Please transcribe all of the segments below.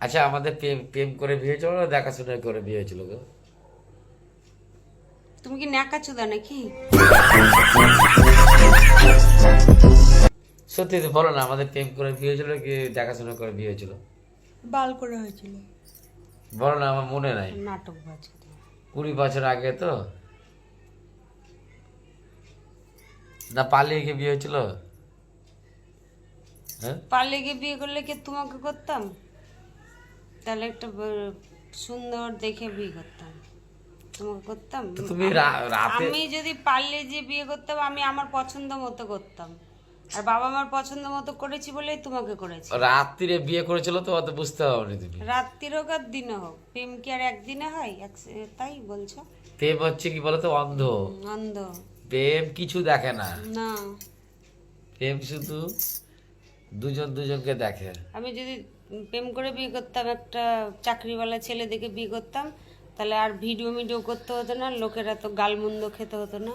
আচ্ছা আমাদের প্রেম প্রেম করে বিয়ে হয়েছিল না দেখাশোনা করে বিয়ে হয়েছিল গো? তুমি কি ন্যাকা চুদা নাকি? সত্যি তো বলো না আমাদের প্রেম করে বিয়ে হয়েছিল কি দেখাশোনা করে বিয়ে হয়েছিল? বাল করে হয়েছিল। বলো না আমার মনে নাই। নাটক বাজে কুড়ি বছর আগে তো। না পালিয়ে গিয়ে বিয়ে হয়েছিল? হ্যাঁ? পালিয়ে গিয়ে বিয়ে করলে কি তোমাকে করতাম? তাহলে একটা সুন্দর দেখে বিয়ে করতাম। তোমাকে করতাম? তুমি আমি যদি পারলে যে বিয়ে করতাম আমি আমার পছন্দ মতো করতাম। আর বাবা আমার পছন্দ মতো করেছি বলেই তোমাকে করেছি। রাত্রিরে বিয়ে করেছিল তো অত বুঝতে পারনি তুমি। রাত্রির হোক আর দিনে হোক। প্রেম কি আর একদিনে হয়? এক- তাই বলছো? প্রেম হচ্ছে কি বলতো? অন্ধ। অন্ধ। প্রেম কিছু দেখে না। না। প্রেম শুধু দুজন দুজনকে দেখে। আমি যদি প্রেম করে বিয়ে করতাম একটা চাকরিওয়ালা ছেলে দেখে বিয়ে করতাম তাহলে আর ভিডিও মিডিও করতে হতো না লোকেরা তো গালমন্দ খেতে হতো না।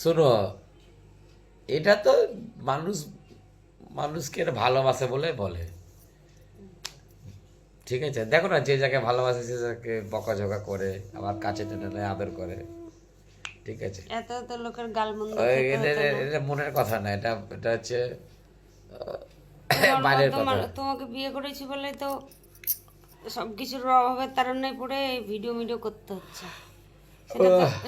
শোনো এটা তো মানুষ মানুষকে ভালোবাসে বলে বলে। ঠিক আছে? দেখো না যে যাকে ভালোবাসে সে যাকে বকাঝকা করে আবার কাছে টেনে নেয় আদর করে। ঠিক আছে। এত এত লোকের গালমন্দ এটা- মনের কথা না এটা এটা হচ্ছে বাইরের কথা। তোমাকে বিয়ে করেছি বলে তো অভাবের তারণে পড়ে ভিডিও করতে হচ্ছে।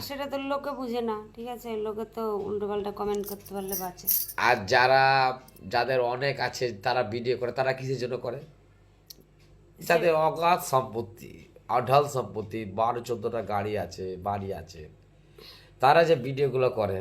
সেটা তো লোকে বুঝে না ঠিক আছে? লোকে তো উল্টো পাল্টা কমেন্ট করতে পারলে বাঁচে। আর যারা যাদের অনেক আছে তারা ভিডিও করে তারা কিসের জন্য করে? যাদের অগাধ সম্পত্তি অঢাল সম্পত্তি বারো চোদ্দটা গাড়ি আছে বাড়ি আছে। তারা যে ভিডিওগুলো করে